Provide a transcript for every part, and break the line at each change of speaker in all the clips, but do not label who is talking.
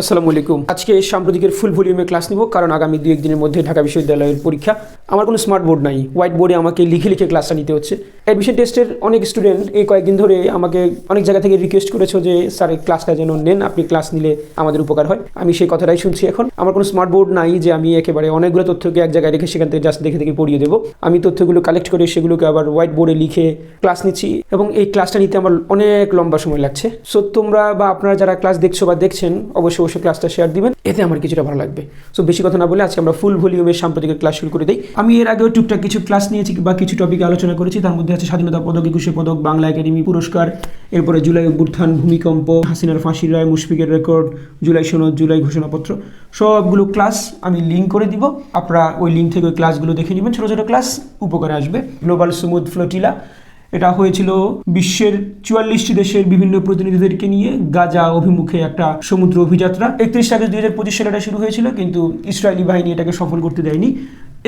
আসসালামু আলাইকুম। আজকে সাম্প্রতিকের ফুল ভলিউমে ক্লাস নিব, কারণ আগামী দু একদিনের মধ্যে ঢাকা বিশ্ববিদ্যালয়ের পরীক্ষা। আমার কোনো স্মার্ট বোর্ড নাই, হোয়াইট বোর্ডে আমাকে লিখে লিখে ক্লাসটা নিতে হচ্ছে। অ্যাডমিশন টেস্টের অনেক স্টুডেন্ট এই কয়েকদিন ধরে আমাকে অনেক জায়গা থেকে রিকোয়েস্ট করেছ যে, স্যার, এই ক্লাসটা যেন নেন, আপনি ক্লাস নিলে আমাদের উপকার হয়। আমি সেই কথাটাই শুনছি এখন। আমার কোনো স্মার্ট বোর্ড নাই যে, আমি একেবারে অনেকগুলো তথ্যকে এক জায়গায় রেখে সেখান থেকে জাস্ট দেখে দেখে পড়িয়ে দেবো। আমি তথ্যগুলো কালেক্ট করে সেগুলোকে আবার হোয়াইট বোর্ডে লিখে ক্লাস নিচ্ছি এবং এই ক্লাসটা নিতে আমার অনেক লম্বা সময় লাগছে। সো তোমরা বা আপনারা যারা ক্লাস দেখছ বা দেখছেন, অবশ্যই অবশ্যই ক্লাসটা শেয়ার দিবেন। এতে আমার কিছুটা ভালো লাগবে। সো বেশি কথা না বলে আজকে আমরা ফুল ভলিউমের সাম্প্রতিকের ক্লাস শুরু করে দিই। আমি এর আগেও টুকটাক কিছু ক্লাস নিয়েছি বা কিছু টপিকে আলোচনা করেছি। তার মধ্যে আছে স্বাধীনতা পদক, একুশে পদক, বাংলা একাডেমি পুরস্কার, এরপরে জুলাই অভ্যুত্থান, ভূমিকম্প, হাসিনার ফাঁসির রায়, মুশফিকের রেকর্ড জুলাই সনদ, জুলাই ঘোষণাপত্র। সবগুলো ক্লাস আমি লিঙ্ক করে দিব। আপনারা ওই লিঙ্ক থেকে ওই ক্লাসগুলো দেখে নেবেন। ছোটো ছোটো ক্লাস উপকারে আসবে। গ্লোবাল সুমুদ ফ্লোটিলা এটা হয়েছিল বিশ্বের চুয়াল্লিশটি দেশের বিভিন্ন প্রতিনিধিদেরকে নিয়ে গাজা অভিমুখে একটা সমুদ্র অভিযাত্রা। একত্রিশ আগস্ট দুই হাজার পঁচিশ সালে এটা শুরু হয়েছিল, কিন্তু ইসরায়েলি বাহিনী এটাকে সফল করতে দেয়নি।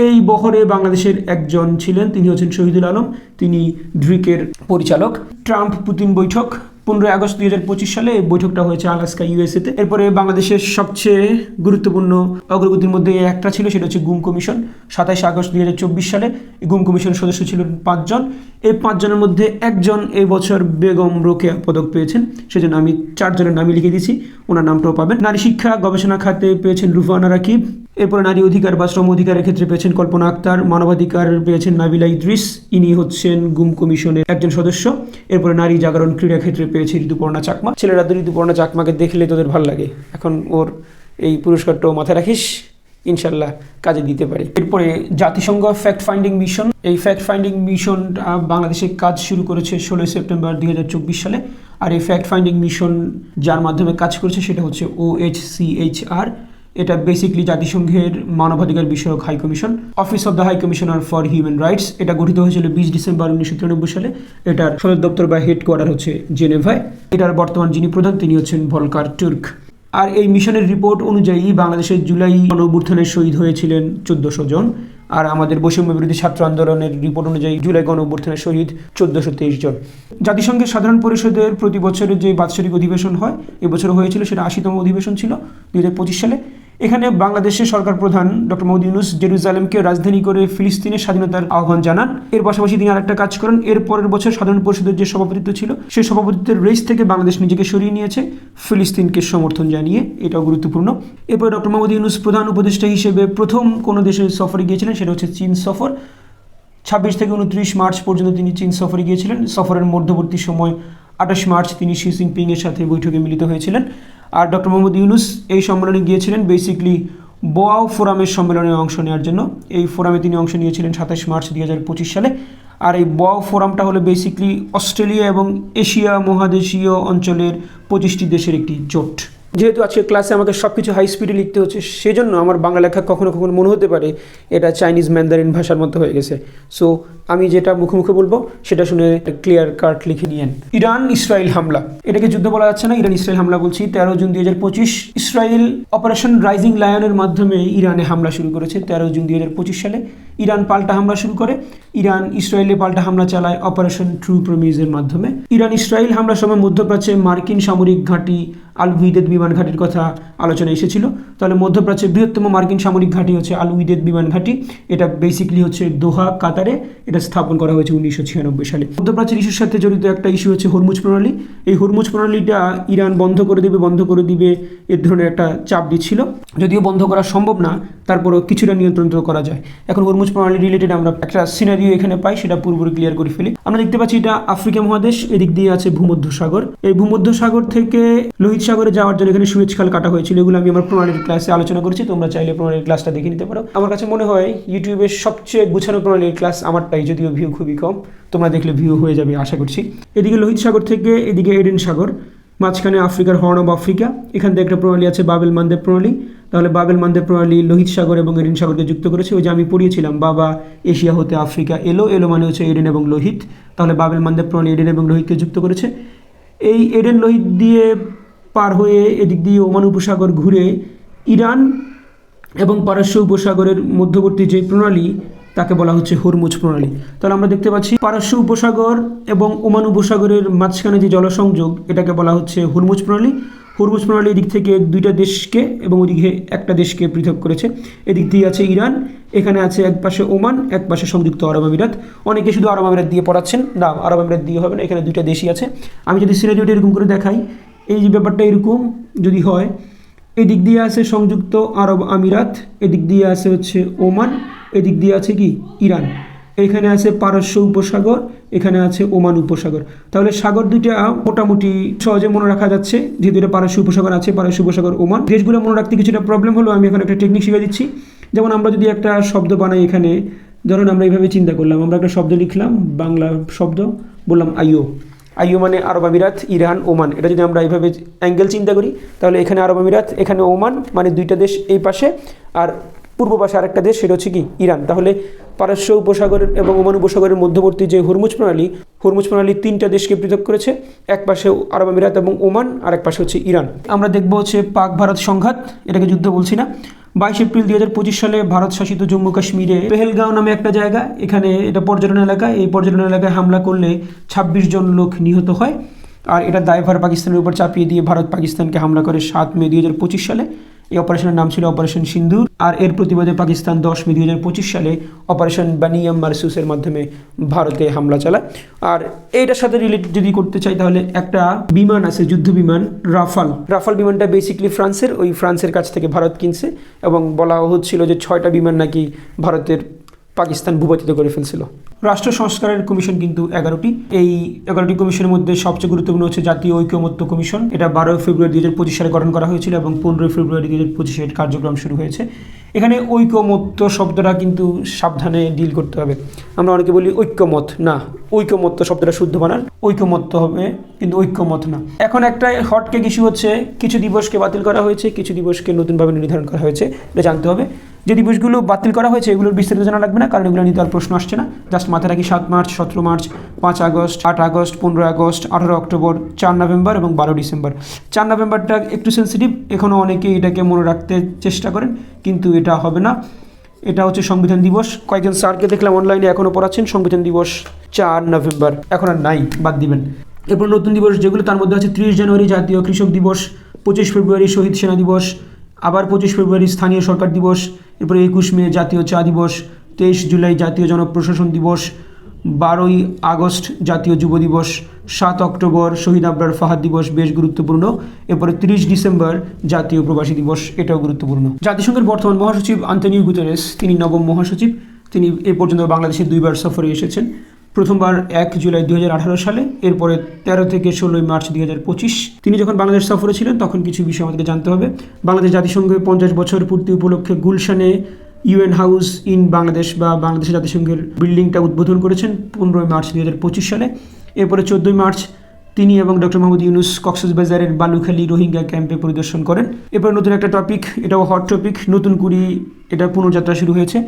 এই বহরে বাংলাদেশের একজন ছিলেন, তিনি হচ্ছেন শহীদুল আলম। তিনি ড্রিকের পরিচালক। ট্রাম্প পুতিন বৈঠক পনেরোই আগস্ট দুই হাজার পঁচিশ সালে বৈঠকটা হয়েছে আলাস্কা, ইউএসএতে। এরপরে বাংলাদেশের সবচেয়ে গুরুত্বপূর্ণ অগ্রগতির মধ্যে একটা ছিল, সেটা হচ্ছে গুম কমিশন। সাতাইশ আগস্ট দুই হাজার চব্বিশ সালে গুম কমিশনের সদস্য ছিল পাঁচজন। এই পাঁচজনের মধ্যে একজন এই বছর বেগম রোকেয়া পদক পেয়েছেন। সেজন্য আমি চারজনের নামই লিখে দিয়েছি, ওনার নামটাও পাবেন। নারী শিক্ষা গবেষণা খাতে পেয়েছেন রুফানা রাকিব এরপরে নারী অধিকার বা শ্রম অধিকারের ক্ষেত্রে পেয়েছেন কল্পনা আক্তার, মানবাধিকার পেয়েছেন নাবিলা ইদ্রিস, ইনি হচ্ছেন গুম কমিশনের একজন সদস্য। এরপরে নারী জাগরণ ক্রীড়া ক্ষেত্রে পেয়েছে ঋতুপর্ণা চাকমা। ছেলেরা ঋতুপর্ণা চাকমাকে দেখলে তোদের ভালো লাগে। এখন ওর এই পুরস্কারটাও মাথায় রাখিস, ইনশাল্লাহ কাজে দিতে পারে। এরপরে জাতিসংঘ ফ্যাক্ট ফাইন্ডিং মিশন এই ফ্যাক্ট ফাইন্ডিং মিশন বাংলাদেশে কাজ শুরু করেছে ষোলোই সেপ্টেম্বর দুই হাজার চব্বিশ সালে। আর এই ফ্যাক্ট ফাইন্ডিং মিশন যার মাধ্যমে কাজ করেছে সেটা হচ্ছে O H C H R এটা বেসিকলি জাতিসংঘের মানবাধিকার বিষয়ক high commission office of the high commissioner for human rights এটা গঠিত হয়েছিল বিশ ডিসেম্বর উনিশশো তিরানব্বই সালে। এটার সদর দপ্তর বা হেডকোয়ার্টার হচ্ছে জেনেভায়। এটার বর্তমান যিনি প্রধান, তিনি হচ্ছেন ভলকার টুর্ক আর এই মিশনের রিপোর্ট অনুযায়ী বাংলাদেশের জুলাই গণঅভ্যুত্থানের শহীদ হয়েছিলেন চোদ্দশো জন। আর আমাদের বৈষম্য বিরোধী ছাত্র আন্দোলনের রিপোর্ট অনুযায়ী জুলাই গণ অভ্যুত্থানের শহীদ চোদ্দশো তেইশ জন। জাতিসংঘের সাধারণ পরিষদের প্রতি বছরের যে বাৎসরিক অধিবেশন হয় এবছর হয়েছিল সেটা আশিতম অধিবেশন ছিল দুই হাজার পঁচিশ সালে। এখানে বাংলাদেশের সরকার প্রধান ডক্টর মোহাম্মদ ইউনুস জেরুজালেমকে রাজধানী করে ফিলিস্তিনের স্বাধীনতার আহ্বান জানান। এর পাশাপাশি তিনি আরেকটা কাজ করেন। এর পরের বছর সাধারণ পরিষদের যে সভাপতিত্ব ছিল সেই সভাপতিত্বের রেস থেকে বাংলাদেশ নিজেকে সরিয়ে নিয়েছে। ফিলিস্তিনকে সমর্থন জানিয়ে এটাও গুরুত্বপূর্ণ। এরপর ডক্টর মোহাম্মদ ইউনুস প্রধান উপদেষ্টা হিসেবে প্রথম কোনো দেশের সফরে গিয়েছিলেন, সেটা হচ্ছে চীন সফর। ছাব্বিশ থেকে উনত্রিশ মার্চ পর্যন্ত তিনি চীন সফরে গিয়েছিলেন। সফরের মধ্যবর্তী সময় আঠাশ মার্চ তিনি শি জিনপিং এর সাথে বৈঠকে মিলিত হয়েছিলেন। আর ডক্টর মোহাম্মদ ইউনুস এই সম্মেলনে গিয়েছিলেন বেসিকলি বোয়াও ফোরামের সম্মেলনে অংশ নেওয়ার জন্য। এই ফোরামে তিনি অংশ নিয়েছিলেন সাতাশ মার্চ দুই হাজার পঁচিশ সালে। আর এই বোয়াও ফোরামটা হলো বেসিকলি অস্ট্রেলিয়া এবং এশিয়া মহাদেশীয় অঞ্চলের পঁচিশটি দেশের একটি জোট। যেহেতু আজকে ক্লাসে আমাকে সব কিছু হাই স্পিডে লিখতে হচ্ছে, সেজন্য আমার বাংলা লেখা কখনো কখনো মনে হতে পারে এটা চাইনিজ ম্যান্দারিন ভাষার মতো হয়ে গেছে। সো আমি যেটা মুখে মুখে বলব, সেটা শুনে ক্লিয়ার কাট লিখে নিয়েন। ইরান ইসরায়েল হামলা। এটাকে যুদ্ধ বলা যাচ্ছে না ইরান ইসরায়েল হামলা বলছি। তেরো জুন দুই হাজার পঁচিশ, ইসরায়েল অপারেশন রাইজিং লায়নের মাধ্যমে ইরানে হামলা শুরু করেছে। তেরো জুন দুই হাজার পঁচিশ সালে ইরান পাল্টা হামলা শুরু করে। ইরান ইসরায়েলে পাল্টা হামলা চালায় অপারেশন ট্রু প্রমিজের মাধ্যমে। ইরান ইসরায়েল হামলার সময় মধ্যপ্রাচ্যে মার্কিন সামরিক ঘাঁটি আল উইদেদ বিমান ঘাঁটির কথা আলোচনা এসেছিল। তাহলে মধ্যপ্রাচ্যের বৃহত্তম মার্কিন সামরিক ঘাঁটি হচ্ছে আল উইদেদ বিমান ঘাঁটি। এটা বেসিকলি হচ্ছে দোহা, কাতারে এটা স্থাপন করা হয়েছে উনিশশো ছিয়ানব্বই সালে। মধ্যপ্রাচ্যের ইস্যুর সাথে জড়িত একটা ইস্যু হচ্ছে হরমুজ প্রণালী। এই হরমুজ প্রণালীটা ইরান বন্ধ করে দেবে, বন্ধ করে দিবে, এর ধরনের একটা চাপ দিচ্ছিল। যদিও বন্ধ করা সম্ভব না, তারপরেও কিছুটা নিয়ন্ত্রণ করা যায়। এখন হরমুজ প্রণালী রিলেটেড আমরা একটা সিনারিও এখানে পাই, সেটা পুরোপুরি ক্লিয়ার করে ফেলি। আমরা দেখতে পাচ্ছি এটা আফ্রিকা মহাদেশ, এদিক দিয়ে আছে ভূমধ্য সাগর এই ভূমধ্য সাগর থেকে লোহিত সাগরে যাওয়ার জন্য এখানে খাল কাটা হয়েছিল, এগুলো আমি আমার প্রণালীর ক্লাসে আলোচনা করেছি, তোমরা চাইলে প্রণালীর ক্লাসটা দেখে নিতে পারো। আমার কাছে মনে হয় ইউটিউবের সবচেয়ে গুছানো প্রণালীর ক্লাস আমারটাই, যদিও ভিউ খুবই কম। তোমরা দেখলে ভিউ হয়ে যাবে, আশা করছি। এদিকে লোহিত সাগর থেকে এদিকে এডেন সাগর, মাঝখানে আফ্রিকার হর্ন অব আফ্রিকা এখান থেকে একটা প্রণালী আছে বাবেল মান্দের প্রণালী। তাহলে বাবেল মান্দের প্রণালী লোহিত সাগর এবং এডেন সাগরকে যুক্ত করেছে, ওই যে আমি পড়িয়েছিলাম, বাবা এশিয়া হতে আফ্রিকা এলো এলো মানে হচ্ছে এডেন এবং লোহিত। তাহলে বাবেল মান্দের প্রণালী এডেন এবং লোহিতকে যুক্ত করেছে। এই এডেন লোহিত দিয়ে পার হয়ে এদিক দিয়ে ওমান উপসাগর ঘুরে ইরান এবং পারস্য উপসাগরের মধ্যবর্তী যে প্রণালী, তাকে বলা হচ্ছে হরমুজ প্রণালী। তাহলে আমরা দেখতে পাচ্ছি পারস্য উপসাগর এবং ওমান উপসাগরের মাঝখানে যে জলসংযোগ, এটাকে বলা হচ্ছে হরমুজ প্রণালী। হরমুজ প্রণালী এদিক থেকে দুইটা দেশকে এবং ওদিকে একটা দেশকে পৃথক করেছে। এদিক দিয়ে আছে ইরান, এখানে আছে এক পাশে ওমান, এক পাশে সংযুক্ত আরব আমিরাত। অনেকে শুধু আরব আমিরাত দিয়ে পড়াচ্ছেন। না, আরব আমিরাত দিয়ে হবে না, এখানে দুইটা দেশই আছে। আমি যদি সিনারিওটা এরকম করে দেখাই এই যে ব্যাপারটা এরকম যদি হয়, এদিক দিয়ে আছে সংযুক্ত আরব আমিরাত, এদিক দিয়ে আছে হচ্ছে ওমান, এদিক দিয়ে আছে কি? ইরান। এখানে আছে পারস্য উপসাগর, এখানে আছে ওমান উপসাগর। তাহলে সাগর দুইটা মোটামুটি সহজে মনে রাখা যাচ্ছে, যেহেতু এটা পারস্য উপসাগর আছে, পারস্য উপসাগর, ওমান। দেশগুলো মনে রাখতে কিছুটা প্রবলেম হলো, আমি এখন একটা টেকনিক শিখে দিচ্ছি। যেমন আমরা যদি একটা শব্দ বানাই এখানে, ধরুন আমরা এইভাবে চিন্তা করলাম, আমরা একটা শব্দ লিখলাম, বাংলা শব্দ, বললাম আইও। আইও মানে আরব আমিরাত, ইরান, ওমান। এটা যদি আমরা এইভাবে অ্যাঙ্গেল চিন্তা করি, তাহলে এখানে আরব আমিরাত, এখানে ওমান মানে দুইটা দেশ এই পাশে। আর পূর্ব পাশে আরেকটা দেশ, সেটা হচ্ছে কি? ইরান। তাহলে পারস্য উপসাগরের এবং ওমান উপসাগরের মধ্যবর্তী যে হরমুজ প্রণালী হরমুজ প্রণালী তিনটা দেশকে পৃথক করেছে, এক পাশে আরব আমিরাত এবং ওমান, আর পাশে হচ্ছে ইরান। আমরা দেখব হচ্ছে পাক ভারত সংঘাত, এটাকে যুদ্ধ বলছি না। বাইশ এপ্রিল দুই হাজার পঁচিশ সালে ভারত শাসিত জম্মু কাশ্মীরে পেহেলগাঁও নামে একটা জায়গা, এখানে এটা পর্যটন এলাকা। এই পর্যটন এলাকায় হামলা করলে ছাব্বিশ জন লোক নিহত হয়। আর এটা দায়ভার পাকিস্তানের উপর চাপিয়ে দিয়ে ভারত পাকিস্তানকে হামলা করে সাত মে দুই হাজার পঁচিশ সালে। এই অপারেশনের নাম ছিল অপারেশন সিন্ধুর আর এর প্রতিবাদে পাকিস্তান দশ মে দুই হাজার পঁচিশ সালে অপারেশন বানিয়াম মারসুসের মাধ্যমে ভারতে হামলা চালায়। আর এটার সাথে রিলেটেড যদি করতে চাই, তাহলে একটা বিমান আছে, যুদ্ধ বিমান, রাফাল। রাফাল বিমানটা বেসিকলি ফ্রান্সের, ওই ফ্রান্সের কাছ থেকে ভারত কিনছে এবং বলা হচ্ছিল যে ছয়টা বিমান নাকি ভারতের পাকিস্তান ভূপাতিত করে ফেলছিল। রাষ্ট্র সংস্কারের কমিশন কিন্তু এগারোটি। এই এগারোটি কমিশনের মধ্যে সবচেয়ে গুরুত্বপূর্ণ হচ্ছে জাতীয় ঐক্যমত্য কমিশন। এটা বারোই ফেব্রুয়ারি দুই হাজার পঁচিশ সালে গঠন করা হয়েছিল এবং পনেরোই ফেব্রুয়ারি দুই হাজার পঁচিশে কার্যক্রম শুরু হয়েছে। এখানে ঐক্যমত্য শব্দটা কিন্তু সাবধানে ডিল করতে হবে। আমরা অনেকে বলি ঐক্যমত, না, ঐক্যমত্য শব্দটা শুদ্ধ বানান ঐক্যমত্য হবে, কিন্তু ঐক্যমত না। এখন একটা হটকেক ইস্যু হচ্ছে, কিছু দিবসকে বাতিল করা হয়েছে, কিছু দিবসকে নতুনভাবে নির্ধারণ করা হয়েছে। এটা জানতে হবে। যে দিবসগুলো বাতিল করা হয়েছে, এগুলোর বিস্তারিত জানা লাগবে না, কারণ এগুলো নিয়ে আর প্রশ্ন আসছে না। জাস্ট মাথায় রাখি, সাত মার্চ, সতেরো মার্চ, পাঁচ আগস্ট, আট আগস্ট পনেরো আগস্ট আঠারো অক্টোবর, চার নভেম্বর এবং বারো ডিসেম্বর। চার নভেম্বরটা একটু সেন্সিটিভ এখনও অনেকে এটাকে মনে রাখতে চেষ্টা করেন, কিন্তু এটা হবে না। এটা হচ্ছে সংবিধান দিবস। কয়েকজন স্যারকে দেখলাম অনলাইনে এখনও পড়াচ্ছেন, সংবিধান দিবস চার নভেম্বর। এখন আর নাই, বাদ দিবেন। এরপর নতুন দিবস যেগুলো, তার মধ্যে আছে ত্রিশ জানুয়ারি জাতীয় কৃষক দিবস, পঁচিশ ফেব্রুয়ারি শহীদ সেনা দিবস, আবার পঁচিশ ফেব্রুয়ারি স্থানীয় সরকার দিবস এরপরে একুশ মে জাতীয় চা দিবস, তেইশ জুলাই জাতীয় জনপ্রশাসন দিবস, বারোই আগস্ট জাতীয় যুব দিবস, সাত অক্টোবর শহীদ আবরার ফাহাদ দিবস বেশ গুরুত্বপূর্ণ, এরপরে তিরিশ ডিসেম্বর জাতীয় প্রবাসী দিবস, এটাও গুরুত্বপূর্ণ। জাতিসংঘের বর্তমান মহাসচিব আন্তনিও গুতেরেস, তিনি নবম মহাসচিব, তিনি এ পর্যন্ত বাংলাদেশে দুইবার সফরে এসেছেন। প্রথমবার এক জুলাই দুই হাজার আঠারো সালে, এরপরে তেরো থেকে ষোলোই মার্চ দুই তিনি যখন বাংলাদেশ সফরে ছিলেন, তখন কিছু বিষয় আমাদেরকে জানতে হবে। বাংলাদেশ জাতিসংঘের পঞ্চাশ বছর পূর্তি উপলক্ষে গুলশানে ইউএন হাউস ইন বাংলাদেশ বা বাংলাদেশ জাতিসংঘের বিল্ডিংটা উদ্বোধন করেছেন পনেরোই মার্চ দুই হাজার পঁচিশ সালে। এরপরে চোদ্দোই মার্চ তিনি এবং ডক্টর মোহাম্মদ ইউনুস কক্সবাজারের বালুখালী রোহিঙ্গা ক্যাম্পে পরিদর্শন করেন। এরপর নতুন একটা টপিক এটাও হট টপিক নতুন কুড়ি, এটা পুনর্যাত্রা শুরু হয়েছে।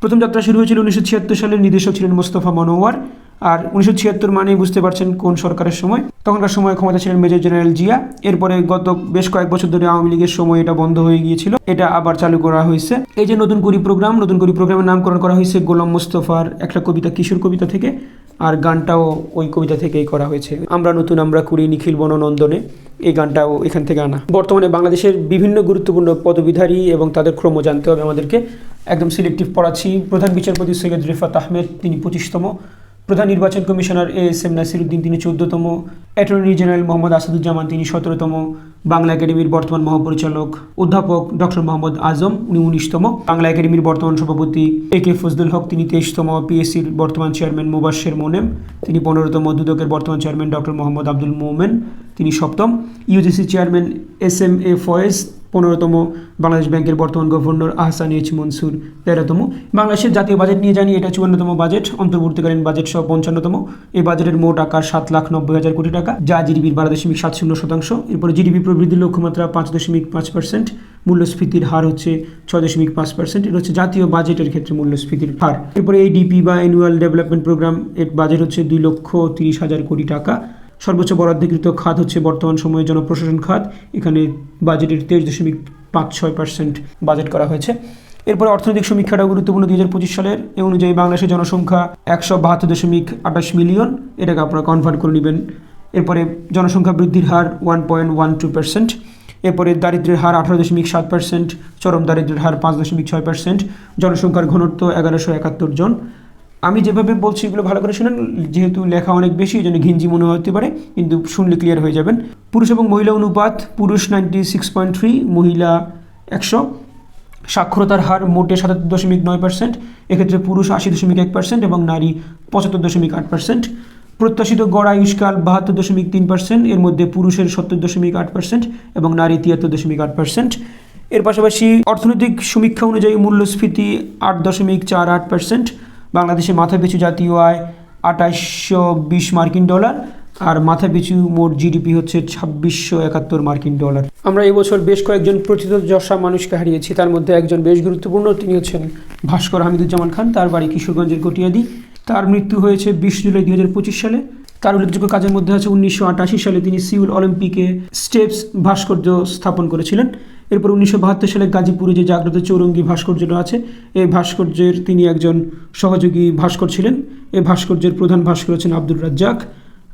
প্রথম যাত্রা শুরু হয়েছিল উনিশশো ছিয়াত্তর সালের নির্দেশক ছিলেন মোস্তফা মনোয়ার। আর উনিশশো ছিয়াত্তর মানেই বুঝতে পারছেন কোন সরকারের সময়। তখনকার সময় ক্ষমতা ছিলেন মেজর জেনারেল জিয়া। এরপরে গত বেশ কয়েক বছর ধরে আওয়ামী লীগের সময় এটা বন্ধ হয়ে গিয়েছিল। এটা আবার চালু করা হয়েছে। এই যে নতুন কুড়ি প্রোগ্রাম, নতুন কুড়ি প্রোগ্রামের নামকরণ করা হয়েছে গোলাম মুস্তফার একটা কবিতা, কিশোর কবিতা থেকে। আর গানটাও ওই কবিতা থেকেই করা হয়েছে। আমরা নতুন, আমরা কুড়ি, নিখিল, বননন্দনে। এই গানটাও এখান থেকে আনা। বর্তমানে বাংলাদেশের বিভিন্ন গুরুত্বপূর্ণ পদবিধারী এবং তাদের ক্রম জানতে হবে আমাদেরকে। একদম সিলেক্টিভ পড়াচ্ছি। প্রধান বিচারপতি সৈয়দ রিফাত আহমেদ, তিনি পঁচিশতম। প্রধান নির্বাচন commissioner A S M Nasiruddin, তিনি চোদ্দতম। অ্যাটর্নি জেনারেল মোহাম্মদ আসাদুজ্জামান, তিনি সতেরোতম। বাংলা একাডেমির বর্তমান মহাপরিচালক অধ্যাপক ডক্টর মোহাম্মদ আজম, উনি উনিশতম। বাংলা একাডেমির বর্তমান সভাপতি এ কে ফজলুল হক, তিনি তেইশতম। পিএসসির বর্তমান চেয়ারম্যান মুবাশের মোনেম, তিনি পনেরোতম। দুদকের বর্তমান চেয়ারম্যান ডক্টর মোহাম্মদ আব্দুল মোমেন, তিনি সপ্তম। UGC chairman S M A Foyez পনেরোতম বাংলাদেশ ব্যাংকের বর্তমান গভর্নর আহসান এইচ মনসুর, তেরোতম। বাংলাদেশের জাতীয় বাজেট নিয়ে জানি, এটা চুয়ান্নতম বাজেট। অন্তর্বর্তীকালীন বাজেট সহ পঞ্চান্নতম। এই বাজেটের মোট আকার সাত লাখ নব্বই হাজার কোটি টাকা। যা জিডিপির বারো দশমিক সাত শূন্য শতাংশ। এরপরে জিডিপি প্রবৃদ্ধির লক্ষ্যমাত্রা পাঁচ দশমিক পাঁচ পার্সেন্ট। মূল্যস্ফীতির হার হচ্ছে ছয় দশমিক পাঁচ পার্সেন্ট। এটা হচ্ছে জাতীয় বাজেটের ক্ষেত্রে মূল্যস্ফীতির হার। এরপরে এই ডিপি বা অ্যানুয়াল ডেভেলপমেন্ট প্রোগ্রাম, এর বাজেট হচ্ছে দুই লক্ষ তিরিশ হাজার কোটি টাকা। সর্বোচ্চ বরাদ্দকৃত খাত হচ্ছে বর্তমান সময়ে জনপ্রশাসন খাত। এখানে বাজেটের তেইশ দশমিক পাঁচ ছয় পার্সেন্ট বাজেট করা হয়েছে। এরপরে অর্থনৈতিক সমীক্ষাটা গুরুত্বপূর্ণ দুই হাজার পঁচিশ সালের এ অনুযায়ী বাংলাদেশের জনসংখ্যা একশো বাহাত্তর দশমিক আঠাশ মিলিয়ন, এটাকে আপনারা কনভার্ট করে নেবেন। এরপরে জনসংখ্যা বৃদ্ধির হার one point one two percent. এরপরে দারিদ্র্যের হার আঠারো দশমিক সাত পার্সেন্ট, চরম দারিদ্রের হার পাঁচ দশমিক ছয় পার্সেন্ট। জনসংখ্যার ঘনত্ব এগারোশো একাত্তর জন। আমি যেভাবে বলছি এগুলো ভালো করে শুনেন, যেহেতু লেখা অনেক বেশি, এই জন্য ঘিঞ্জি মনে হতে পারে, কিন্তু শুনলে ক্লিয়ার হয়ে যাবেন। পুরুষ এবং মহিলা অনুপাত, পুরুষ নাইনটি সিক্স পয়েন্ট থ্রি মহিলা একশো। সাক্ষরতার হার মোটে সাতাত্তর দশমিক নয় পার্সেন্ট এক্ষেত্রে পুরুষ আশি দশমিক এক পার্সেন্ট এবং নারী পঁচাত্তর দশমিক আট পার্সেন্ট প্রত্যাশিত গড় আয়ুষ্কাল বাহাত্তর দশমিক তিন পার্সেন্ট এর মধ্যে পুরুষের সত্তর দশমিক আট পার্সেন্ট এবং নারী তিয়াত্তর দশমিক আট পার্সেন্ট এর পাশাপাশি অর্থনৈতিক সমীক্ষা অনুযায়ী মূল্যস্ফীতি আট দশমিক চার আট পার্সেন্ট বাংলাদেশে মাথাপিছু জাতীয় আয় আঠাশশো বিশ মার্কিন ডলার আর মাথা পিছু মোট জিডিপি হচ্ছে ছাব্বিশশো একাত্তর মার্কিন ডলার। আমরা এবছর বেশ কয়েকজন প্রথিতযশা মানুষকে হারিয়েছি। তার মধ্যে একজন বেশ গুরুত্বপূর্ণ, তিনি হচ্ছেন ভাস্কর হামিদুজ্জামান খান। তার বাড়ি কিশোরগঞ্জের গটিয়াদি। তার মৃত্যু হয়েছে বিশ জুলাই দুই হাজার পঁচিশ সালে। তার উল্লেখযোগ্য কাজের মধ্যে আছে উনিশশো আটাশি সালে তিনি সিউল অলিম্পিকে স্টেপস ভাস্কর্য স্থাপন করেছিলেন। এরপর উনিশশো বাহাত্তর সালে গাজীপুরে যে জাগ্রত চৌরঙ্গি ভাস্কর্যটা আছে এই ভাস্কর্যের তিনি একজন সহযোগী ভাস্কর ছিলেন। এই ভাস্কর্যের প্রধান ভাস্কর হচ্ছেন আব্দুর রাজ্জাক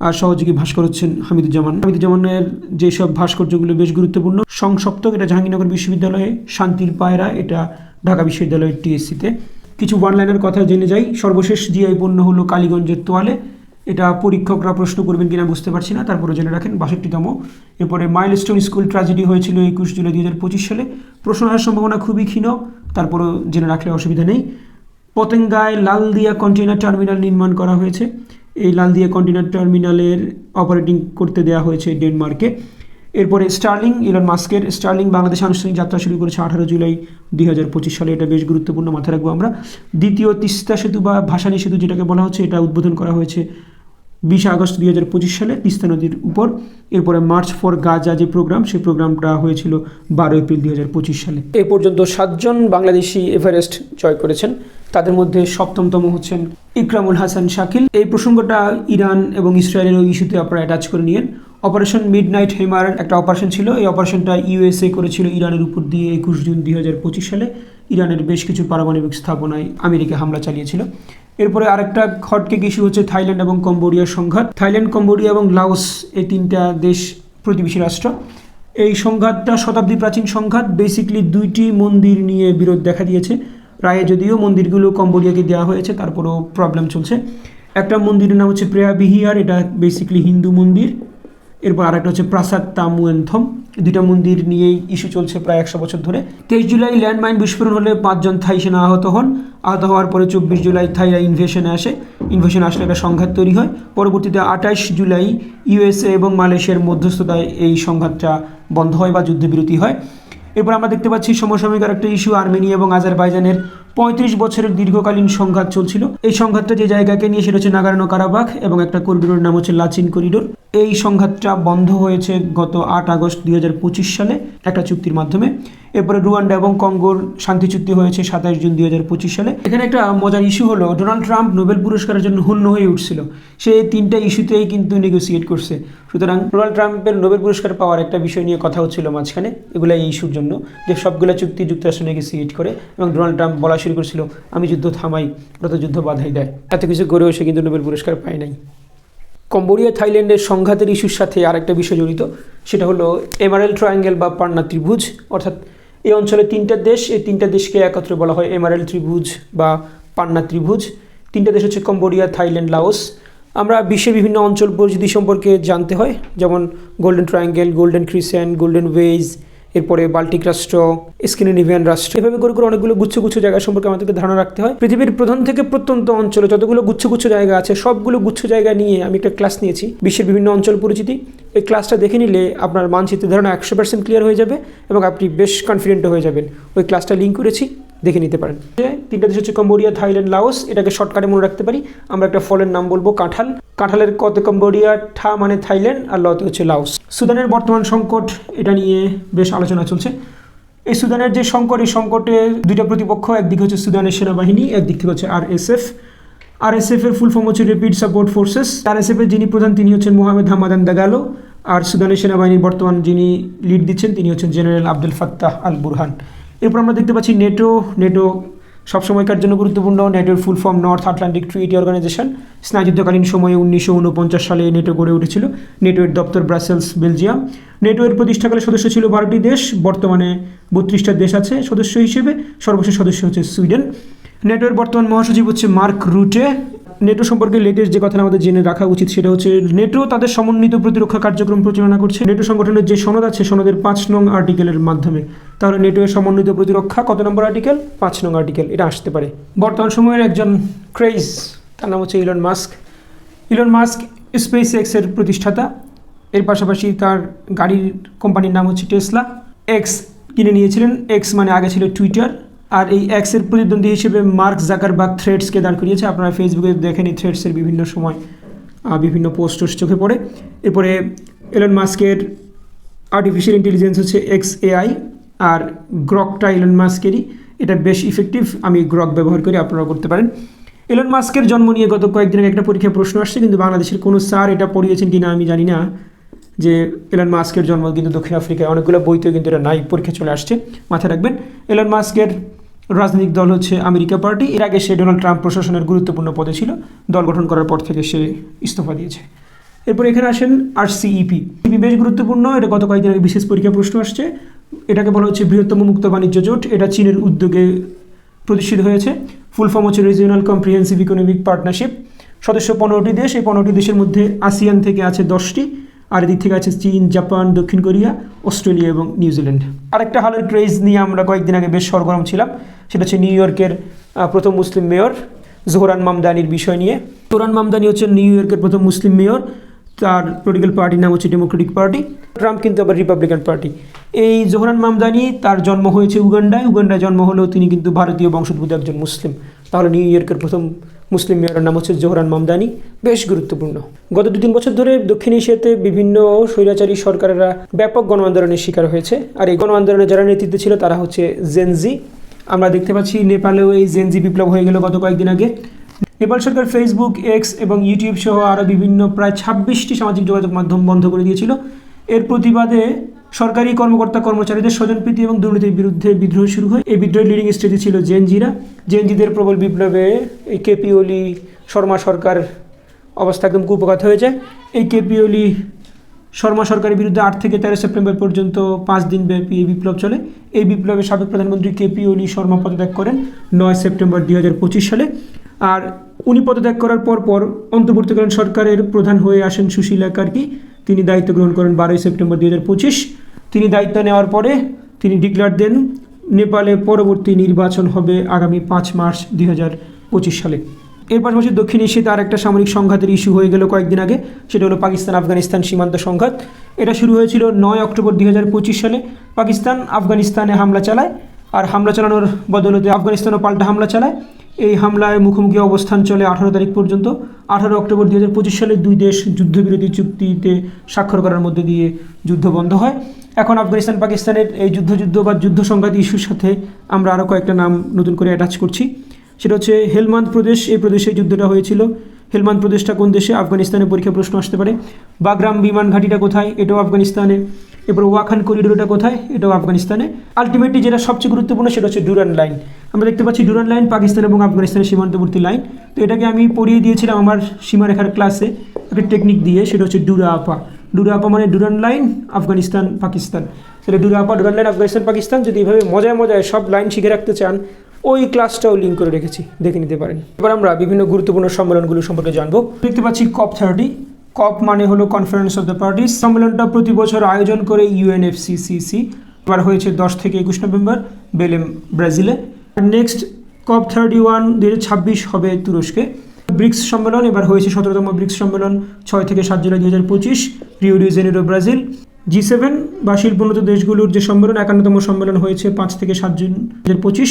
আর সহযোগী ভাস্কর হচ্ছেন হামিদুজ্জামান। হামিদুজ্জামানের যেসব ভাস্কর্যগুলো বেশ গুরুত্বপূর্ণ, সংসপ্তক এটা জাহাঙ্গীরনগর বিশ্ববিদ্যালয়ে, শান্তির পায়রা এটা ঢাকা বিশ্ববিদ্যালয়ের টিএসসিতে। কিছু ওয়ান লাইনের কথা জেনে যাই, সর্বশেষ জিআই পণ্য হলো কালীগঞ্জের তোয়ালে। এটা পরীক্ষকরা প্রশ্ন করবেন কিনা বুঝতে পারছি না, তারপরে জেনে রাখেন বাষট্টিতম। এরপরে মাইল মাইলস্টোন স্কুল ট্র্যাজেডি হয়েছিল একুশ জুলাই দুই হাজার পঁচিশ সালে। প্রশ্ন হওয়ার সম্ভাবনা খুবই ক্ষীণ, তারপরেও জেনে রাখলে অসুবিধা নেই। পতেঙ্গায় লালদিয়া কন্টেনার টার্মিনাল নির্মাণ করা হয়েছে। এই লালদিয়া কন্টেনার টার্মিনালের অপারেটিং করতে দেওয়া হয়েছে ডেনমার্কে। এরপরে স্টার্লিং, ইলন মাস্কের স্টার্লিং বাংলাদেশ আনুষ্ঠানিক যাত্রা শুরু করেছে আঠারো জুলাই দুই হাজার পঁচিশ সালে। এটা বেশ গুরুত্বপূর্ণ মাথায় রাখব আমরা। দ্বিতীয় তিস্তা সেতু বা ভাসানী সেতু যেটাকে বলা হচ্ছে, এটা উদ্বোধন করা হয়েছে বিশে আগস্ট দুই হাজার পঁচিশ সালে তিস্তা নদীর উপর, এরপরে মার্চ ফর গাজা যে প্রোগ্রাম, সেই প্রোগ্রামটা হয়েছিল বারো এপ্রিল দুই হাজার পঁচিশ সালে। এ পর্যন্ত সাতজন বাংলাদেশি এভারেস্ট জয় করেছেন। তাদের মধ্যে সপ্তমতম হচ্ছেন ইকরামুল হাসান শাকিল। এই প্রসঙ্গটা ইরান এবং ইসরায়েলের ইস্যুতে আপনারা অ্যাটাচ করে নিয়েন। অপারেশন মিড নাইট হেমার একটা অপারেশন ছিল। এই অপারেশনটা ইউএসএ করেছিল ইরানের উপর দিয়ে একুশ জুন দুই হাজার পঁচিশ সালে। ইরানের বেশ কিছু পারমাণবিক স্থাপনায় আমেরিকা হামলা চালিয়েছিল। এরপরে আরেকটা হটকেক ইস্যু হচ্ছে থাইল্যান্ড এবং কম্বোডিয়ার সংঘাত। থাইল্যান্ড, কম্বোডিয়া এবং লাওস এই তিনটা দেশ প্রতিবেশী রাষ্ট্র। এই সংঘাতটা শতাব্দী প্রাচীন সংঘাত। বেসিকলি দুইটি মন্দির নিয়ে বিরোধ দেখা দিয়েছে। রায়ে যদিও মন্দিরগুলো কম্বোডিয়াকে দেওয়া হয়েছে, তারপরেও প্রবলেম চলছে। একটা মন্দিরের নাম হচ্ছে প্রেয়া বিহিয়ার এটা বেসিকলি হিন্দু মন্দির। এরপর আরেকটা হচ্ছে প্রাসাদ তামুয়েনথম। দুইটা মন্দির নিয়েই ইস্যু চলছে প্রায় একশো বছর ধরে। তেইশ জুলাই ল্যান্ডমাইন বিস্ফোরণ হলে পাঁচজন থাই সেনা আহত হন। আহত হওয়ার পরে চব্বিশ জুলাই থাইরা ইনভেশনে আসে। ইনভেশন আসলে একটা সংঘাত তৈরি হয়। পরবর্তীতে আঠাশ জুলাই ইউএসএ এবং মালয়েশিয়ার মধ্যস্থতায় এই সংঘাতটা বন্ধ হয় বা যুদ্ধবিরতি হয়। এরপর আমরা দেখতে পাচ্ছি সমসাময়িক একটা ইস্যু আর্মেনিয়া এবং আজারবাইজানের পঁয়ত্রিশ বছরের দীর্ঘকালীন সংঘাত চলছিল। এই সংঘাতটা যে জায়গাকে নিয়ে সেটা হচ্ছে নাগারানো কারাবাখ এবং একটা করিডোরের নাম হচ্ছে লাচিন করিডোর। এই সংঘাতটা বন্ধ হয়েছে গত আট আগস্ট দুই হাজার পঁচিশ সালে একটা চুক্তির মাধ্যমে। এরপরে রুয়ান্ডা এবং কঙ্গোর শান্তি চুক্তি হয়েছে সাতাশ জুন দুই হাজার পঁচিশ সালে। এখানে একটা মজার ইস্যু হলো, ডোনাল্ড ট্রাম্প নোবেল পুরস্কারের জন্য হন্য হয়ে উঠছিল। সে তিনটা ইস্যুতেই কিন্তু নেগোসিয়েট করছে। সুতরাং ডোনাল্ড ট্রাম্পের নোবেল পুরস্কার পাওয়ার একটা বিষয় নিয়ে কথা হচ্ছিল মাঝখানে। এগুলো এই ইস্যুর জন্য যে সবগুলো চুক্তি যুক্তরাষ্ট্র নেগোসিয়েট করে এবং ডোনাল্ড ট্রাম্প বলা শুরু করেছিল, আমি যুদ্ধ থামাই ওরা যুদ্ধ বাধাই দেয়। এত কিছু করেও সে কিন্তু নোবেল পুরস্কার পায় নাই। কম্বোডিয়া, থাইল্যান্ডের সংঘাতের ইস্যুর সাথে আরেকটা বিষয় জড়িত, সেটা হলো এমারেল ট্রায়াঙ্গেল বা পান্না ত্রিভুজ, অর্থাৎ এই অঞ্চলে তিনটা দেশ, এই তিনটা দেশকে একত্রে বলা হয় এমারেল ত্রিভুজ বা পান্না ত্রিভুজ। তিনটা দেশ হচ্ছে কম্বোডিয়া, থাইল্যান্ড, লাওস। আমরা বিশ্বের বিভিন্ন অঞ্চল পরিচিতি সম্পর্কে জানতে হয়, যেমন golden triangle golden crescent golden wedge এরপরে বাল্টিক রাষ্ট্র, স্ক্যান্ডিনেভিয়ান রাষ্ট্র, এভাবে করে করে অনেকগুলো গুচ্ছ গুচ্ছ জায়গা সম্পর্কে আমাদেরকে ধারণা রাখতে হয়। পৃথিবীর প্রধান থেকে প্রত্যন্ত অঞ্চলে যতগুলো গুচ্ছ গুচ্ছ জায়গা আছে, সবগুলো গুচ্ছ জায়গা নিয়ে আমি একটা ক্লাস নিয়েছি। বিশ্বের বিভিন্ন অঞ্চল পরিচিতি। এই ক্লাসটা দেখে নিলে আপনার মানচিত্রের ধারণা একশো পার্সেন্ট ক্লিয়ার হয়ে যাবে এবং আপনি বেশ কনফিডেন্ট হয়ে যাবেন। ওই ক্লাসটা লিঙ্ক করেছি। দেখে নিতে পারেন। তিনটা দেশ হচ্ছে কম্বোডিয়া, থাইল্যান্ড, লাওস, এটাকে শর্টকাটে মনে রাখতে পারি। আমরা একটা ফলের নাম বলব, কাঁঠাল। কাঁঠালের কতে কম্বোডিয়া, ঠা মানে থাইল্যান্ড, আর লতে হচ্ছে লাওস। সুদানের বর্তমান সংকট, এটা নিয়ে বেশ আলোচনা চলছে। এই সুদানের যে সংকট, এই সংকটে দুইটা প্রতিপক্ষ, একদিকে হচ্ছে সুদানের সেনাবাহিনী, একদিক থেকে হচ্ছে R S F R S F এর ফুল ফর্ম হচ্ছে rapid support forces R S F এর যিনি প্রধান, তিনি হচ্ছেন মোহাম্মদ হামাদান দাগালো। আর সুদানের সেনাবাহিনীর বর্তমান যিনি লিড দিচ্ছেন, তিনি হচ্ছেন general Abdel Fattah al Burhan এরপর আমরা দেখতে পাচ্ছি নেটো নেটো সবসময়কার জন্য গুরুত্বপূর্ণ, নেটোর full form North Atlantic treaty organisation স্নায়ুযুদ্ধকালীন সময়ে উনিশশো উনপঞ্চাশ সালে নেটো গড়ে উঠেছিল। নেটোয়ের দপ্তর ব্রাসেলস বেলজিয়াম নেটোয়ের প্রতিষ্ঠাকালে সদস্য ছিল বারোটি দেশ, বর্তমানে বত্রিশটা দেশ আছে সদস্য হিসেবে। সর্বশেষ সদস্য হচ্ছে সুইডেন। নেটোয়ের বর্তমান মহাসচিব হচ্ছে মার্ক রুটে। নেটো সম্পর্কে লেটেস্ট যে কথা আমাদের জেনে রাখা উচিত সেটা হচ্ছে নেটো তাদের সমন্বিত প্রতিরক্ষা কার্যক্রম পরিচালনা করছে। নেটো সংগঠনের যে সনদ আছে, সনদের পাঁচ নং আর্টিকেলের মাধ্যমে। তাহলে নেটো এর সমন্বিত প্রতিরক্ষা কত নম্বর আর্টিকেল পাঁচ নং আর্টিকেল এটা আসতে পারে। বর্তমান সময়ের একজন ক্রেজ তার নাম হচ্ছে Elon Musk Elon Musk space এক্সের প্রতিষ্ঠাতা। এর পাশাপাশি তার গাড়ির কোম্পানির নাম হচ্ছে টেসলা এক্স কিনে নিয়েছিলেন। এক্স মানে আগে ছিল টুইটার আর এই এক্সের প্রতিদ্বন্দ্বী হিসেবে মার্ক জাকারবার্গ থ্রেডসকে দাঁড় করিয়েছে। আপনারা ফেসবুকে দেখেন এই থ্রেডসের বিভিন্ন সময় বিভিন্ন পোস্ট চোখে পড়ে। এরপরে এলন মাস্কের আর্টিফিশিয়াল ইন্টেলিজেন্স হচ্ছে এক্স এআই আর গ্রকটা ইলন মাস্কেরই এটা বেশ ইফেক্টিভ আমি গ্রক ব্যবহার করি আপনারা করতে পারেন। এলন মাস্কের জন্ম নিয়ে গত কয়েকদিন আগে একটা পরীক্ষায় প্রশ্ন আসছে, কিন্তু বাংলাদেশের কোনো স্যার এটা পড়িয়েছেন কিনা আমি জানি না, যে এলন মাস্কের জন্ম কিন্তু দক্ষিণ আফ্রিকায় অনেকগুলো বইতেও কিন্তু এটা নাই পরীক্ষা চলে আসছে। মাথায় রাখবেন এলন মাস্কের রাজনৈতিক দল হচ্ছে আমেরিকা পার্টি। এর আগে সে ডোনাল্ড ট্রাম্প প্রশাসনের গুরুত্বপূর্ণ পদে ছিল। দল গঠন করার পর থেকে সে ইস্তফা দিয়েছে। এরপর এখানে আসেন আর সিইপি বেশ গুরুত্বপূর্ণ। এটা গত কয়েকদিন আগে বিশেষ পরীক্ষা প্রশ্ন আসছে। এটাকে বলা হচ্ছে বৃহত্তম মুক্ত বাণিজ্য জোট। এটা চীনের উদ্যোগে প্রতিষ্ঠিত হয়েছে। ফুল ফর্ম হচ্ছে রিজিওনাল কম্প্রিহেন্সিভ ইকোনমিক পার্টনারশিপ সদস্য পনেরোটি দেশ। এই পনেরোটি দেশের মধ্যে আসিয়ান থেকে আছে দশটি। আর এদিক থেকে আছে চীন, জাপান, দক্ষিণ কোরিয়া, অস্ট্রেলিয়া এবং নিউজিল্যান্ড আরেকটা হালের ক্রেজ নিয়ে আমরা কয়েকদিন আগে বেশ সরগরম ছিলাম, সেটা হচ্ছে নিউ ইয়র্কের প্রথম মুসলিম মেয়র জোহরান মামদানির বিষয় নিয়ে। জোহরান মামদানি হচ্ছে নিউ ইয়র্কের প্রথম মুসলিম মেয়র, তার পলিটিক্যাল পার্টির নাম হচ্ছে ডেমোক্রেটিক পার্টি ট্রাম্প কিন্তু আবার রিপাবলিকান পার্টি এই জোহরান মামদানি, তার জন্ম হয়েছে উগান্ডায় উগান্ডায় জন্ম হলেও তিনি কিন্তু ভারতীয় বংশোদ্ভূত একজন মুসলিম। তাহলে নিউ ইয়র্কের প্রথম মুসলিম মেয়রের নাম হচ্ছে জোহরান মামদানি, বেশ গুরুত্বপূর্ণ। গত দু তিন বছর ধরে দক্ষিণ এশিয়াতে বিভিন্ন স্বৈরাচারী সরকারেরা ব্যাপক গণ আন্দোলনের শিকার হয়েছে। আর এই গণ আন্দোলনে যারা নেতৃত্বে ছিল, তারা হচ্ছে জেনজি আমরা দেখতে পাচ্ছি নেপালেও এই জেনজি বিপ্লব হয়ে গেল গত কয়েকদিন আগে। নেপাল সরকার ফেসবুক এক্স এবং ইউটিউব সহ আরও বিভিন্ন প্রায় ছাব্বিশটি সামাজিক যোগাযোগ মাধ্যম বন্ধ করে দিয়েছিল। এর প্রতিবাদে সরকারি কর্মকর্তা কর্মচারীদের স্বজনপ্রীতি এবং দুর্নীতির বিরুদ্ধে বিদ্রোহ শুরু হয়। এই বিদ্রোহের লিডিং স্টেজে ছিল জেনজিরা। জেনজিদের প্রবল বিপ্লবে এই কেপি ওলি, শর্মা সরকার অবস্থা একদম হয়ে যায়। এই কেপি ওলি, শর্মা সরকারের বিরুদ্ধে আট থেকে তেরো সেপ্টেম্বর পর্যন্ত পাঁচ দিন ব্যাপী এই বিপ্লব চলে। এই বিপ্লবে সাবেক প্রধানমন্ত্রী কেপি ওলি শর্মা পদত্যাগ করেন নয় সেপ্টেম্বর দুই হাজার পঁচিশ সালে। আর উনি পদত্যাগ করার পর পর অন্তর্বর্তীকালীন সরকারের প্রধান হয়ে আসেন সুশীলা কার্কি। তিনি দায়িত্ব গ্রহণ করেন বারোই সেপ্টেম্বর দুই হাজার পঁচিশ। তিনি দায়িত্ব নেওয়ার পরে তিনি ডিক্লার দেন নেপালে পরবর্তী নির্বাচন হবে আগামী পাঁচ মার্চ দুই হাজার পঁচিশ সালে। এর পাশাপাশি দক্ষিণ এশিয়াতে আর একটা সামরিক সংঘাতের ইস্যু হয়ে গেল কয়েকদিন আগে, সেটা হলো পাকিস্তান আফগানিস্তান সীমান্ত সংঘাত। এটা শুরু হয়েছিল নয় অক্টোবর দুই হাজার পঁচিশ সালে। পাকিস্তান আফগানিস্তানে হামলা চালায়, আর হামলা চালানোর বদলতে আফগানিস্তানও পাল্টা হামলা চালায়। এই হামলায় মুখোমুখি অবস্থান চলে আঠারো তারিখ পর্যন্ত। আঠারো অক্টোবর দু হাজার পঁচিশ সালে দুই দেশ যুদ্ধবিরতি চুক্তিতে স্বাক্ষর করার মধ্যে দিয়ে যুদ্ধ বন্ধ হয়। এখন আফগানিস্তান, পাকিস্তানের এই যুদ্ধ যুদ্ধ বা যুদ্ধ সংঘাত ইস্যুর সাথে আমরা আরও কয়েকটা নাম নতুন করে অ্যাটাচ করছি। সেটা হচ্ছে হেলমান্দ প্রদেশ, এই প্রদেশে যুদ্ধটা হয়েছিল। হেলমান্দ প্রদেশটা কোন দেশে? আফগানিস্তানে পরীক্ষা প্রশ্ন আসতে পারে। বাগরাম বিমান ঘাঁটিটা কোথায়? এটাও আফগানিস্তানে। এরপর ওয়াখান করিডোরটা কোথায়? এটাও আফগানিস্তানে। আলটিমেটলি যেটা সবচেয়ে গুরুত্বপূর্ণ সেটা হচ্ছে ডুরান লাইন আমরা দেখতে পাচ্ছি ডুরান লাইন পাকিস্তান এবং আফগানিস্তানের সীমান্তবর্তী লাইন তো এটাকে আমি পড়িয়ে দিয়েছিলাম আমার সীমারেখার ক্লাসে একটা টেকনিক দিয়ে, সেটা হচ্ছে ডুরা আপা ডুরা আপা মানে ডুরান লাইন আফগানিস্তান, পাকিস্তান। সেটা ডুরা আপা ডুরান লাইন আফগানিস্তান, পাকিস্তান, যদি এভাবে মজায় মজায় সব লাইন শিখে রাখতে চান, ওই ক্লাসটাও লিঙ্ক করে রেখেছি। দেখে নিতে পারেন। এবার আমরা বিভিন্ন গুরুত্বপূর্ণ সম্মেলনগুলো সম্পর্কে জানব। দেখতে পাচ্ছি কপ থার্টি কপ মানে হলো কনফারেন্স অফ দ্য পার্টিস সম্মেলনটা প্রতি বছর আয়োজন করে ইউএনএফসিসিসি এবার হয়েছে দশ থেকে একুশ নভেম্বর বেলেম, ব্রাজিলে। নেক্সট কপ থার্টি ওয়ান দু ছাব্বিশ হবে তুরস্কে। ব্রিক্স সম্মেলন, এবার হয়েছে সতেরোতম ব্রিক্স সম্মেলন, ছয় থেকে সাত জুলাই দু হাজার পঁচিশ, Rio de Janeiro, Brazil. G seven বা শিল্পোন্নত দেশগুলোর যে সম্মেলন, একান্নতম সম্মেলন হয়েছে পাঁচ থেকে সাত জুন দু হাজার পঁচিশ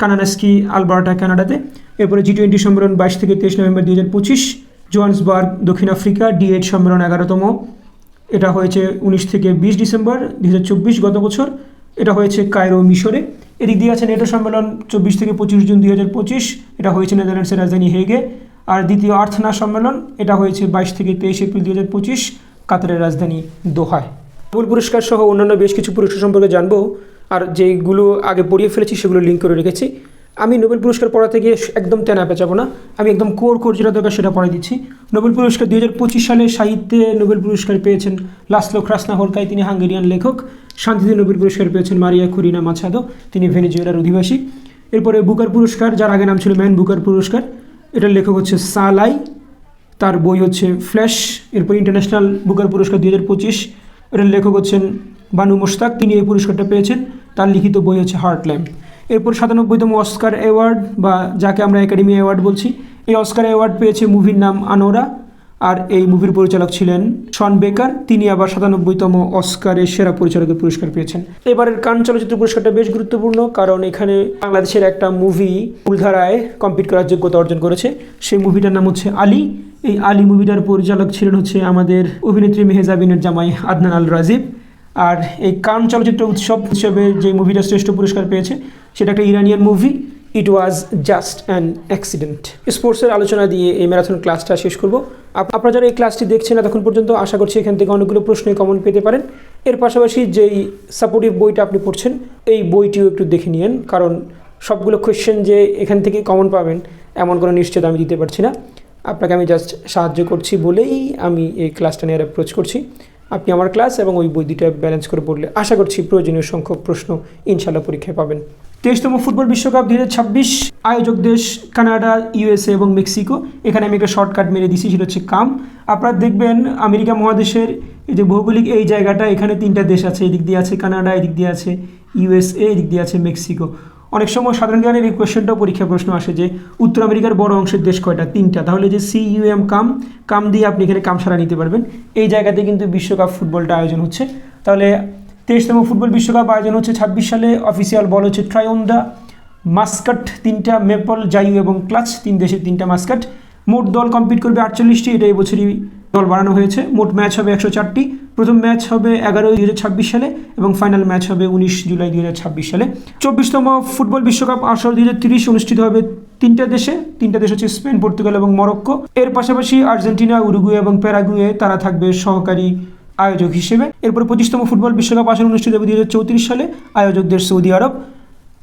কানানাস্কি আলবার্টা কানাডাতে এরপরে জি টোয়েন্টি সম্মেলন বাইশ থেকে তেইশ নভেম্বর দু হাজার পঁচিশ জোহান্সবার্গ, দক্ষিণ আফ্রিকা, ডি এইট সম্মেলন এগারোতম। এটা হয়েছে উনিশ থেকে বিশ ডিসেম্বর দু হাজার চব্বিশ গত বছর। এটা হয়েছে কায়রো মিশরে। এদিক দিয়ে আছে নেটো সম্মেলন চব্বিশ থেকে পঁচিশ জুন দুই হাজার পঁচিশ। এটা হয়েছে নেদারল্যান্ডসের রাজধানী হেগে। আর দ্বিতীয় আর্থনা সম্মেলন, এটা হয়েছে বাইশ থেকে তেইশ এপ্রিল দুই হাজার পঁচিশ কাতারের রাজধানী দোহায়। নোবেল পুরস্কার সহ অন্যান্য বেশ কিছু পুরস্কার সম্পর্কে জানব। আর যেগুলো আগে পড়িয়ে ফেলেছি, সেগুলো লিঙ্ক করে রেখেছি। আমি নোবেল পুরস্কার পড়াতে গিয়ে একদম তেনা পেঁচাবো না। আমি একদম কোর কোর যেটা দরকার সেটা পড়াই দিচ্ছি। নোবেল পুরস্কার দুই হাজার পঁচিশ সালে সাহিত্যে নোবেল পুরস্কার পেয়েছেন লাসলো ক্রাসনা হরকাই তিনি হাঙ্গেরিয়ান লেখক। শান্তিতে নোবেল পুরস্কার পেয়েছেন মারিয়া খুরিনা মাছাদো, তিনি ভেনেজুয়েলার অধিবাসী। এরপরে বুকার পুরস্কার, যার আগে নাম ছিল ম্যান বুকার পুরস্কার। এটার লেখক হচ্ছে সালাই, তার বই হচ্ছে ফ্ল্যাশ। এরপর ইন্টারন্যাশনাল বুকার পুরস্কার দুই হাজার পঁচিশ, এটার লেখক হচ্ছেন বানু মোশতাক, তিনি এই পুরস্কারটা পেয়েছেন। তার লিখিত বই হচ্ছে হার্ট ল্যাম্প। এরপর সাতানব্বইতম অস্কার অ্যাওয়ার্ড বা যাকে আমরা একাডেমি অ্যাওয়ার্ড বলছি, এই অস্কার অ্যাওয়ার্ড পেয়েছে মুভির নাম আনোরা আর এই মুভির পরিচালক ছিলেন শন বেকার। তিনি আবার সাতানব্বইতম অস্কারের সেরা পরিচালকের পুরস্কার পেয়েছেন। এবারের কান চলচ্চিত্র পুরস্কারটা বেশ গুরুত্বপূর্ণ কারণ এখানে বাংলাদেশের একটা মুভি মূলধারায় কম্পিট করার যোগ্যতা অর্জন করেছে। সেই মুভিটার নাম হচ্ছে আলী। এই আলী মুভিটার পরিচালক ছিলেন হচ্ছে আমাদের অভিনেত্রী মেহেজাবিনের জামাই আদনান আল রাজীব আর এই কান চলচ্চিত্র উৎসব হিসেবে যে মুভিটা শ্রেষ্ঠ পুরস্কার পেয়েছে, সেটা একটা Iranian movie it was just an accident স্পোর্টসের আলোচনা দিয়ে এই ম্যারাথন ক্লাসটা শেষ করব। আপ- আপনারা যারা এই ক্লাসটি দেখছেন এতক্ষণ পর্যন্ত আশা করছি এখান থেকে অনেকগুলো প্রশ্নে কমন পেতে পারেন। এর পাশাপাশি যেই সাপোর্টিভ বইটা আপনি পড়ছেন, এই বইটিও একটু দেখে নিন কারণ সবগুলো কোয়েশ্চেন যে এখান থেকে কমন পাবেন, এমন কোনো নিশ্চিত আমি দিতে পারছি না। আপনাকে আমি জাস্ট সাহায্য করছি বলেই আমি এই ক্লাসটা নিয়ে অ্যাপ্রোচ করছি। আপনি আমার ক্লাস এবং ওই বই দুইটা ব্যালেন্স করে পড়লে আশা করছি প্রয়োজনীয় সংখ্যক প্রশ্ন ইনশাল্লাহ পরীক্ষায় পাবেন। তেইশতম ফুটবল বিশ্বকাপ দুই হাজার ছাব্বিশ, আয়োজক দেশ কানাডা, ইউএসএ এবং মেক্সিকো। এখানে আমি একটা শর্টকাট মেরে দিছি, সেটা হচ্ছে কাম। আপনারা দেখবেন আমেরিকা মহাদেশের এই যে ভৌগোলিক এই জায়গাটা, এখানে তিনটা দেশ আছে, এদিক দিয়ে আছে কানাডা, এদিক দিয়ে আছে ইউএসএ, এদিক দিয়ে আছে মেক্সিকো। অনেক সময় সাধারণ জ্ঞানের এই কোয়েশ্চেনটাও পরীক্ষা প্রশ্ন আসে যে উত্তর আমেরিকার বড় অংশের দেশ কয়টা? তিনটা। তাহলে যে সি ইউএম কাম কাম দিয়ে আপনি এখানে কাম সারা নিতে পারবেন। এই জায়গাতে কিন্তু বিশ্বকাপ ফুটবলটা আয়োজন হচ্ছে। তাহলে তেইশতম ফুটবল বিশ্বকাপ আয়োজন হচ্ছে ছাব্বিশ সালে। অফিসিয়াল বল হচ্ছে ট্রাইওন্দা মাস্কাট তিনটা, মেপল, জাইউ এবং ক্লাচ তিন দেশের তিনটা মাস্কাট। মোট দল কমপ্লিট করবে আটচল্লিশটি। এটা এই বছরই দল বাড়ানো হয়েছে। মোট ম্যাচ হবে একশো চারটি। প্রথম ম্যাচ হবে এগারোই দুই হাজার ছাব্বিশ সালে এবং ফাইনাল ম্যাচ হবে উনিশ জুলাই হাজার ছাব্বিশ সালে। চব্বিশতম ফুটবল বিশ্বকাপ আসর দুই হাজার তিরিশ অনুষ্ঠিত হবে তিনটা দেশে। তিনটা দেশ হচ্ছে স্পেন, পর্তুগাল এবং মরক্কো। এর পাশাপাশি আর্জেন্টিনা, উরুগুয়ে এবং প্যারাগুয়ে তারা থাকবে সহকারী আয়োজক হিসেবে। এরপরে পঁচিশতম ফুটবল বিশ্বকাপ আসর অনুষ্ঠিত হবে দুই হাজার চৌত্রিশ সালে আয়োজক দেশ সৌদি আরব।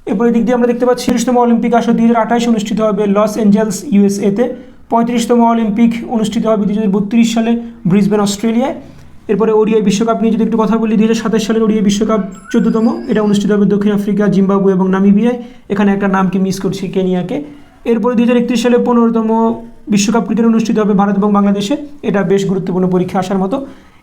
এরপরে দিক দিয়ে আমরা দেখতে পাচ্ছি তিরিশতম অলিম্পিক আসর দুই হাজার আঠাশ অনুষ্ঠিত হবে লস এঞ্জেলস ইউএসএতে পঁয়ত্রিশতম অলিম্পিক অনুষ্ঠিত হবে দুই হাজার বত্রিশ সালে ব্রিসবেন, অস্ট্রেলিয়ায়। এরপরে ওডিআই বিশ্বকাপ নিয়ে যদি একটু কথা বলি দু হাজার সাতাশ সালের ওডিআই বিশ্বকাপ চোদ্দতম, এটা অনুষ্ঠিত হবে দক্ষিণ আফ্রিকা জিম্বাবু এবং নামিবিয়ায়। এখানে একটা নামকে মিস করছি কেনিয়াকে। এরপরে দু হাজার একত্রিশ সালে পনেরোতম বিশ্বকাপ ক্রিকেট অনুষ্ঠিত হবে ভারত এবং বাংলাদেশে। এটা বেশ গুরুত্বপূর্ণ পরীক্ষা আসার মতো।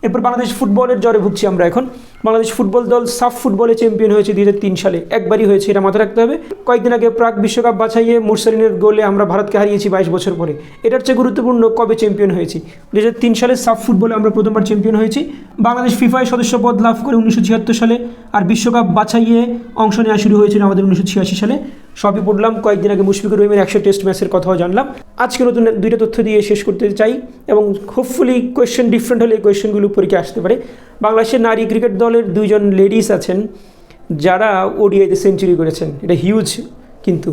এরপর বাংলাদেশ ফুটবলের জ্বরে ভুগছি আমরা এখন। বাংলাদেশ ফুটবল দল সাফ ফুটবলে চ্যাম্পিয়ন হয়েছে দুই তিন সালে। একবারই হয়েছে, এটা মাথায় রাখতে হবে। কয়েকদিন আগে প্রাক বিশ্বকাপ বাছাইয়ে মুরসালিনের গোলে আমরা ভারতকে হারিয়েছি বাইশ বছর পরে। এটার চেয়ে গুরুত্বপূর্ণ কবে চ্যাম্পিয়ন হয়েছি? দু তিন সালে সাফ ফুটবলে আমরা প্রথমবার চ্যাম্পিয়ন হয়েছি। বাংলাদেশ ফিফায় সদস্যপদ লাভ করে উনিশশো ছিয়াত্তর সালে। আর বিশ্বকাপ বাছাইয়ে অংশ নেওয়া শুরু হয়েছিল আমাদের উনিশশো ছিয়াশি সালে। সবই পড়লাম। কয়েকদিন আগে মুশফিকুর রহিমের একশো টেস্ট ম্যাচের কথাও জানলাম। আজকে নতুন দুইটা তথ্য দিয়ে শেষ করতে চাই এবং হোপফুলি কোয়েশ্চেন ডিফারেন্ট হলে এই কোয়েশ্চেনগুলো পরীক্ষা আসতে পারে। বাংলাদেশের নারী ক্রিকেট দলের দুইজন লেডিস আছেন, যারা ওডিআইতে সেঞ্চুরি করেছেন। এটা হিউজ কিন্তু।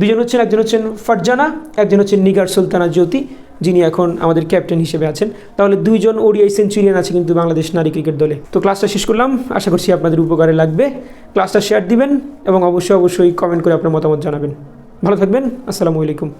দুজন হচ্ছেন, একজন হচ্ছেন ফারজানা, একজন হচ্ছেন নিগার সুলতানা জ্যোতি। যিনি এখন আমাদের ক্যাপ্টেন হিসেবে আছেন। তাহলে দুইজন ওডিআই সেঞ্চুরিয়ান আছে কিন্তু বাংলাদেশ নারী ক্রিকেট দলে। তো ক্লাসটা শেষ করলাম। আশা করছি আপনাদের উপকারে লাগবে। ক্লাসটা শেয়ার দিবেন এবং অবশ্যই অবশ্যই কমেন্ট করে আপনার মতামত জানাবেন। ভালো থাকবেন। আসসালামু আলাইকুম।